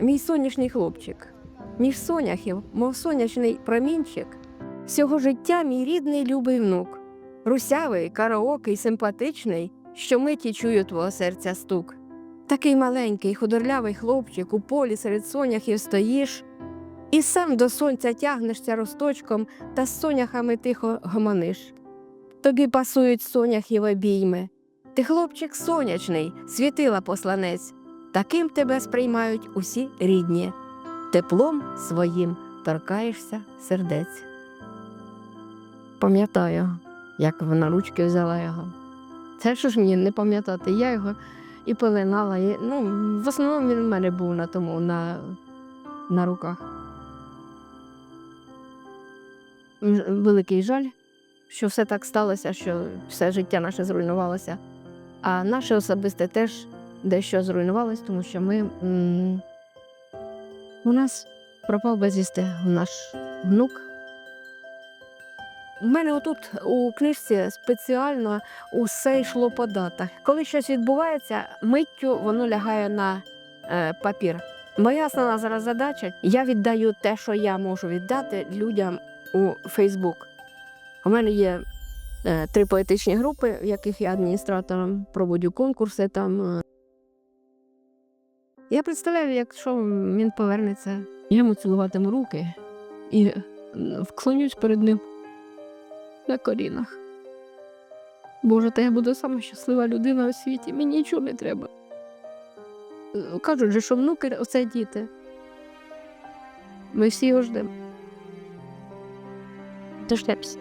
мій сонячний хлопчик. Між соняхів, мов сонячний промінчик, всього життя мій рідний любий внук, русявий, караокий, симпатичний, що миті чую твого серця стук. Такий маленький, худорлявий хлопчик у полі серед соняхів стоїш, і сам до сонця тягнешся росточком та з соняхами тихо гомониш. Тобі пасують соняхів обійми. Ти хлопчик сонячний, світила посланець, таким тебе сприймають усі рідні. Теплом своїм торкаєшся сердець. Пам'ятаю, як вона ручки взяла його. Це що ж мені не пам'ятати, я його і пеленала. І, ну, в основному він в мене був на тому, на, на руках. Великий жаль, що все так сталося, що все життя наше зруйнувалося. А наше особисте теж дещо зруйнувалось, тому що ми. у нас пропав безвісти наш внук. У мене отут у книжці спеціально усе йшло по датах. Коли щось відбувається, миттю воно лягає на е, папір. Моя основна зараз задача я віддаю те, що я можу віддати людям у Фейсбук. У мене є е, три поетичні групи, в яких я адміністратором проводжу конкурси. Там. Я представляю, якщо він повернеться, я йому цілуватиму руки і е, вклонюсь перед ним на колінах. Боже, та я буду сама щаслива людина у світі, мені нічого не треба. Е, Кажуть що внуки оце діти. Ми всі його ждемо. Дождемся.